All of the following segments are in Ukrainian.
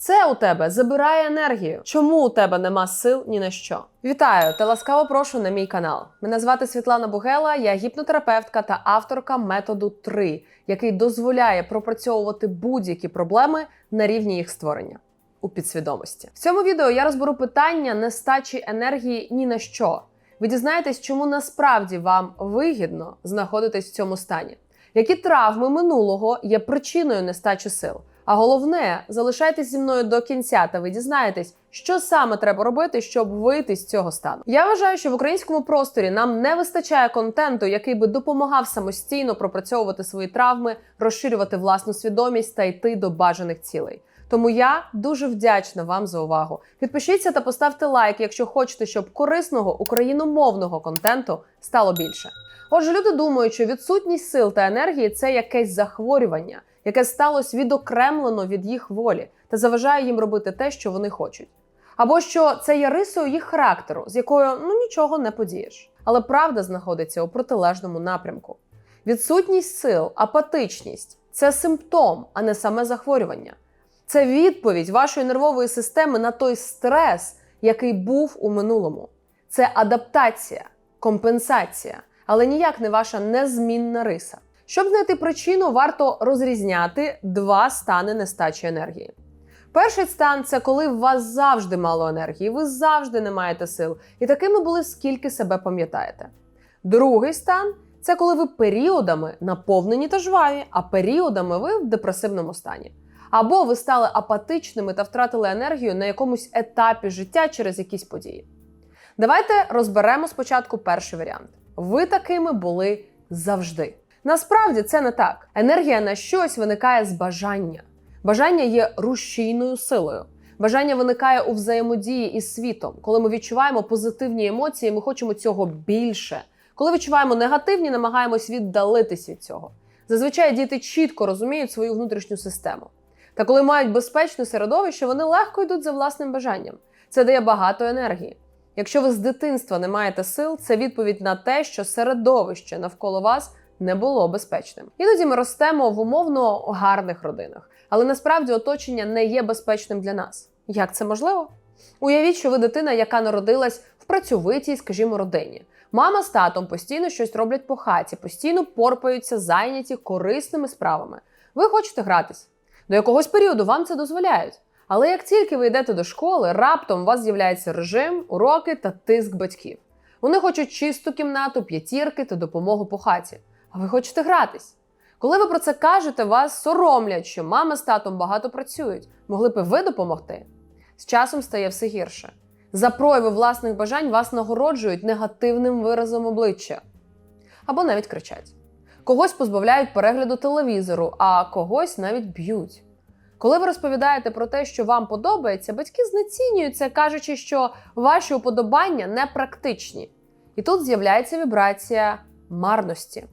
Це у тебе забирає енергію. Чому у тебе нема сил ні на що? Вітаю! Та ласкаво прошу на мій канал. Мене звати Світлана Бугела, я гіпнотерапевтка та авторка методу 3, який дозволяє пропрацьовувати будь-які проблеми на рівні їх створення у підсвідомості. В цьому відео я розберу питання нестачі енергії ні на що. Ви дізнаєтесь, чому насправді вам вигідно знаходитись в цьому стані, які травми минулого є причиною нестачі сил. А головне, залишайтесь зі мною до кінця, та ви дізнаєтесь, що саме треба робити, щоб вийти з цього стану. Я вважаю, що в українському просторі нам не вистачає контенту, який би допомагав самостійно пропрацьовувати свої травми, розширювати власну свідомість та йти до бажаних цілей. Тому я дуже вдячна вам за увагу. Підпишіться та поставте лайк, якщо хочете, щоб корисного україномовного контенту стало більше. Отже, люди думають, що відсутність сил та енергії це якесь захворювання, яке сталося відокремлено від їх волі та заважає їм робити те, що вони хочуть. Або що це є рисою їх характеру, з якою ну нічого не подієш. Але правда знаходиться у протилежному напрямку. Відсутність сил, апатичність це симптом, а не саме захворювання. Це відповідь вашої нервової системи на той стрес, який був у минулому. Це адаптація, компенсація, але ніяк не ваша незмінна риса. Щоб знайти причину, варто розрізняти два стани нестачі енергії. Перший стан це коли у вас завжди мало енергії, ви завжди не маєте сил, і такими були скільки себе пам'ятаєте. Другий стан це коли ви періодами наповнені та жваві, а періодами ви в депресивному стані. Або ви стали апатичними та втратили енергію на якомусь етапі життя через якісь події. Давайте розберемо спочатку перший варіант. Ви такими були завжди. Насправді це не так. Енергія на щось виникає з бажання. Бажання є рушійною силою. Бажання виникає у взаємодії із світом. Коли ми відчуваємо позитивні емоції, ми хочемо цього більше. Коли відчуваємо негативні, намагаємось віддалитись від цього. Зазвичай діти чітко розуміють свою внутрішню систему. Та коли мають безпечне середовище, вони легко йдуть за власним бажанням. Це дає багато енергії. Якщо ви з дитинства не маєте сил, це відповідь на те, що середовище навколо вас не було безпечним. Іноді ми ростемо в умовно гарних родинах, але насправді оточення не є безпечним для нас. Як це можливо? Уявіть, що ви дитина, яка народилась в працьовитій, скажімо, родині. Мама з татом постійно щось роблять по хаті, постійно порпаються, зайняті корисними справами. Ви хочете гратись. До якогось періоду вам це дозволяють. Але як тільки ви йдете до школи, раптом у вас з'являється режим, уроки та тиск батьків. Вони хочуть чисту кімнату, п'ятірки та допомогу по хаті. Ви хочете гратись. Коли ви про це кажете, вас соромлять, що мама з татом багато працюють. Могли б ви допомогти? З часом стає все гірше. За прояви власних бажань вас нагороджують негативним виразом обличчя або навіть кричать. Когось позбавляють перегляду телевізору, а когось навіть б'ють. Коли ви розповідаєте про те, що вам подобається, батьки знецінюються, кажучи, що ваші уподобання непрактичні. І тут з'являється вібрація марності.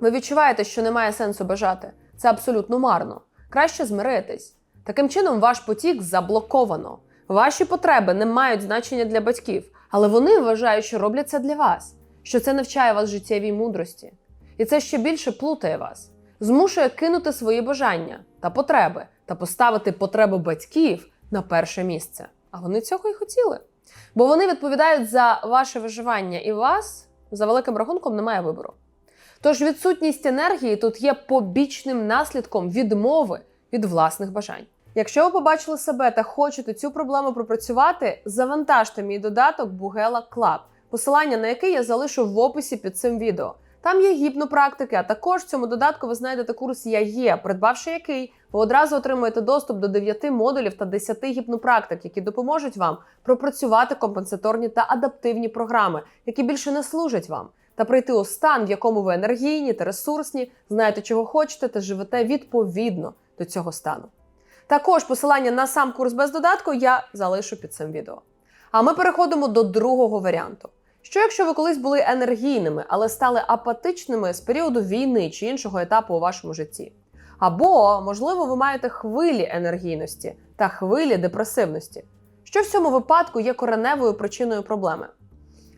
Ви відчуваєте, що немає сенсу бажати. Це абсолютно марно. Краще змиритись. Таким чином, ваш потік заблоковано. Ваші потреби не мають значення для батьків, але вони вважають, що роблять це для вас, що це навчає вас життєвій мудрості. І це ще більше плутає вас, змушує кинути свої бажання та потреби та поставити потреби батьків на перше місце. А вони цього і хотіли. Бо вони відповідають за ваше виживання, і вас за великим рахунком немає вибору. Тож відсутність енергії тут є побічним наслідком відмови від власних бажань. Якщо ви побачили себе та хочете цю проблему пропрацювати, завантажте мій додаток Bugela Club, посилання на який я залишу в описі під цим відео. Там є гіпнопрактики, а також в цьому додатку ви знайдете курс Я є, придбавши який ви одразу отримуєте доступ до 9 модулів та 10 гіпнопрактик, які допоможуть вам пропрацювати компенсаторні та адаптивні програми, які більше не служать вам, та прийти у стан, в якому ви енергійні та ресурсні, знаєте, чого хочете, та живете відповідно до цього стану. Також посилання на сам курс без додатку я залишу під цим відео. А ми переходимо до другого варіанту. Що якщо ви колись були енергійними, але стали апатичними з періоду війни чи іншого етапу у вашому житті? Або, можливо, ви маєте хвилі енергійності та хвилі депресивності, що в цьому випадку є кореневою причиною проблеми.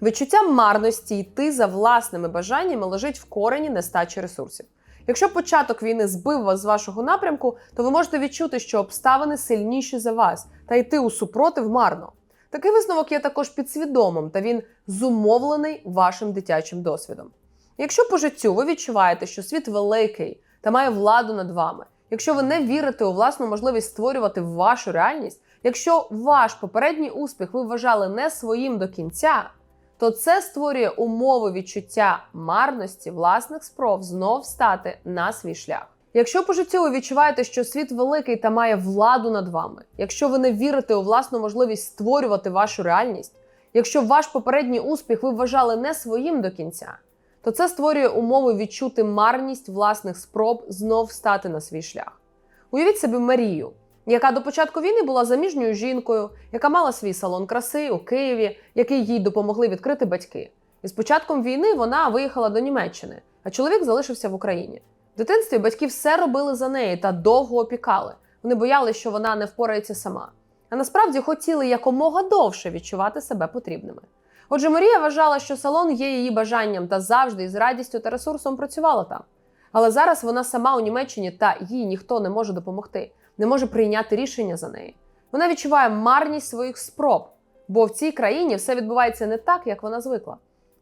Відчуття марності йти за власними бажаннями лежить в корені нестачі ресурсів. Якщо початок війни збив вас з вашого напрямку, то ви можете відчути, що обставини сильніші за вас та йти у супротив марно. Такий висновок є також підсвідомим, та він зумовлений вашим дитячим досвідом. Якщо по життю ви відчуваєте, що світ великий та має владу над вами, якщо ви не вірите у власну можливість створювати вашу реальність, якщо ваш попередній успіх ви вважали не своїм до кінця, то це створює умови відчуття марності власних спроб знов стати на свій шлях. Якщо по життю ви відчуваєте, що світ великий та має владу над вами, якщо ви не вірите у власну можливість створювати вашу реальність, якщо ваш попередній успіх ви вважали не своїм до кінця, то це створює умови відчути марність власних спроб знов стати на свій шлях. Уявіть собі Марію, яка до початку війни була заміжньою жінкою, яка мала свій салон краси у Києві, який їй допомогли відкрити батьки. І з початком війни вона виїхала до Німеччини, а чоловік залишився в Україні. В дитинстві батьки все робили за неї та довго опікали. Вони боялися, що вона не впорається сама. А насправді хотіли якомога довше відчувати себе потрібними. Отже, Марія вважала, що салон є її бажанням та завжди із радістю та ресурсом працювала там. Але зараз вона сама у Німеччині та їй ніхто не може допомогти, не може прийняти рішення за неї. Вона відчуває марність своїх спроб, бо в цій країні все відбувається не так, як вона звикла.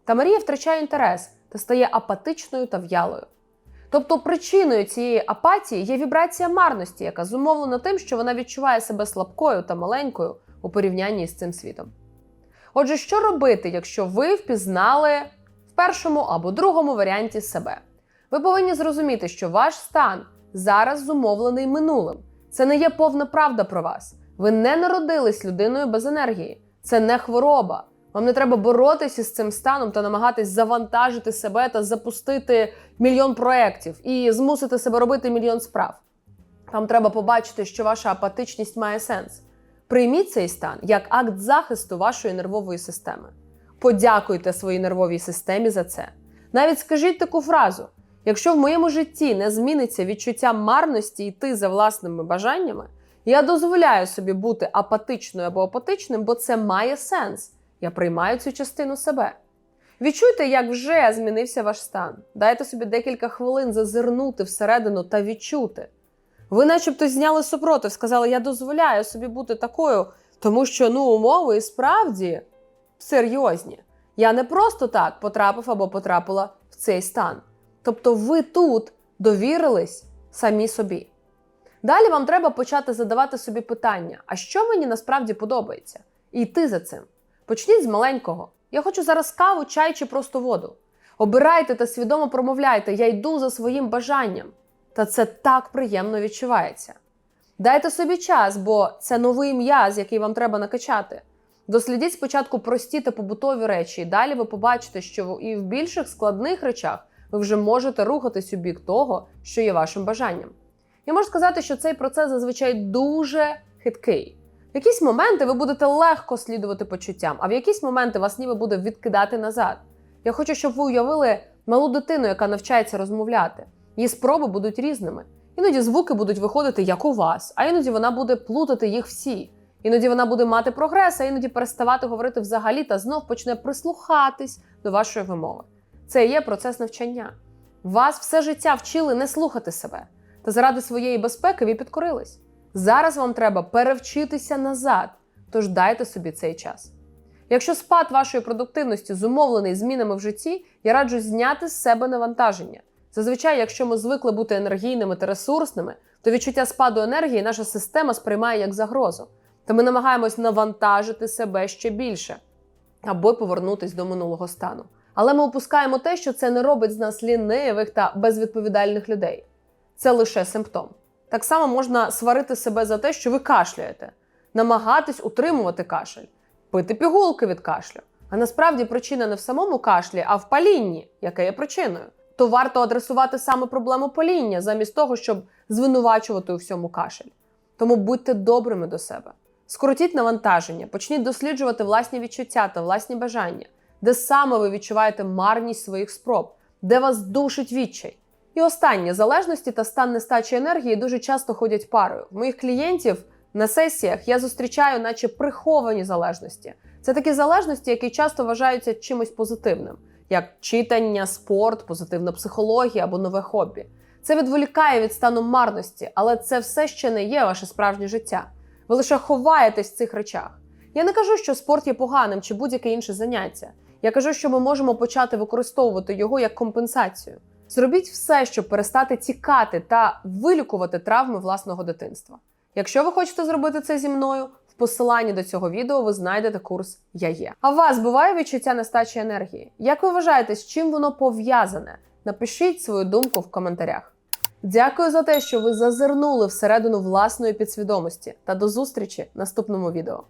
Та Марія втрачає інтерес та стає апатичною та в'ялою. Тобто причиною цієї апатії є вібрація марності, яка зумовлена тим, що вона відчуває себе слабкою та маленькою у порівнянні з цим світом. Отже, що робити, якщо ви впізнали в першому або другому варіанті себе? Ви повинні зрозуміти, що ваш стан зараз зумовлений минулим. Це не є повна правда про вас. Ви не народились людиною без енергії. Це не хвороба. Вам не треба боротися з цим станом та намагатись завантажити себе та запустити мільйон проєктів і змусити себе робити мільйон справ. Вам треба побачити, що ваша апатичність має сенс. Прийміть цей стан як акт захисту вашої нервової системи. Подякуйте своїй нервовій системі за це. Навіть скажіть таку фразу: якщо в моєму житті не зміниться відчуття марності йти за власними бажаннями, я дозволяю собі бути апатичною або апатичним, бо це має сенс. Я приймаю цю частину себе. Відчуйте, як вже змінився ваш стан. Дайте собі декілька хвилин зазирнути всередину та відчути. Ви, начебто, зняли супротив, сказали, я дозволяю собі бути такою, тому що ну, умови і справді серйозні. Я не просто так потрапив або потрапила в цей стан. Тобто, ви тут довірились самі собі. Далі вам треба почати задавати собі питання: а що мені насправді подобається? І йти за цим. Почніть з маленького. Я хочу зараз каву, чай чи просто воду. Обирайте та свідомо промовляйте, я йду за своїм бажанням. Та це так приємно відчувається. Дайте собі час, бо це новий м'яз, який вам треба накачати. Дослідіть спочатку прості та побутові речі, і далі ви побачите, що і в більших складних речах ви вже можете рухатись у бік того, що є вашим бажанням. Я можу сказати, що цей процес зазвичай дуже хиткий. В якісь моменти ви будете легко слідувати почуттям, а в якісь моменти вас ніби буде відкидати назад. Я хочу, щоб ви уявили малу дитину, яка навчається розмовляти. Її спроби будуть різними. Іноді звуки будуть виходити як у вас, а іноді вона буде плутати їх всі. Іноді вона буде мати прогрес, а іноді переставати говорити взагалі та знов почне прислухатись до вашої вимови. Це і є процес навчання. Вас все життя вчили не слухати себе, та заради своєї безпеки ви підкорились. Зараз вам треба перевчитися назад, тож дайте собі цей час. Якщо спад вашої продуктивності зумовлений змінами в житті, я раджу зняти з себе навантаження. Зазвичай, якщо ми звикли бути енергійними та ресурсними, то відчуття спаду енергії наша система сприймає як загрозу. Та ми намагаємось навантажити себе ще більше або повернутись до минулого стану. Але ми опускаємо те, що це не робить з нас лінивих та безвідповідальних людей. Це лише симптом. Так само можна сварити себе за те, що ви кашляєте, намагатись утримувати кашель, пити пігулки від кашлю. А насправді причина не в самому кашлі, а в палінні, яке є причиною. То варто адресувати саме проблему паління, замість того, щоб звинувачувати у всьому кашель. Тому будьте добрими до себе. Скоротіть навантаження, почніть досліджувати власні відчуття та власні бажання, де саме ви відчуваєте марність своїх спроб, де вас душить відчай. І останнє залежності та стан нестачі енергії дуже часто ходять парою. Моїх клієнтів на сесіях я зустрічаю, наче приховані залежності. Це такі залежності, які часто вважаються чимось позитивним, як читання, спорт, позитивна психологія або нове хобі. Це відволікає від стану марності, але це все ще не є ваше справжнє життя. Ви лише ховаєтесь в цих речах. Я не кажу, що спорт є поганим чи будь-яке інше заняття. Я кажу, що ми можемо почати використовувати його як компенсацію. Зробіть все, щоб перестати тікати та вилікувати травми власного дитинства. Якщо ви хочете зробити це зі мною, в посиланні до цього відео ви знайдете курс Я є. А вас буває відчуття нестачі енергії? Як ви вважаєте, з чим воно пов'язане? Напишіть свою думку в коментарях. Дякую за те, що ви зазирнули всередину власної підсвідомості та до зустрічі в наступному відео.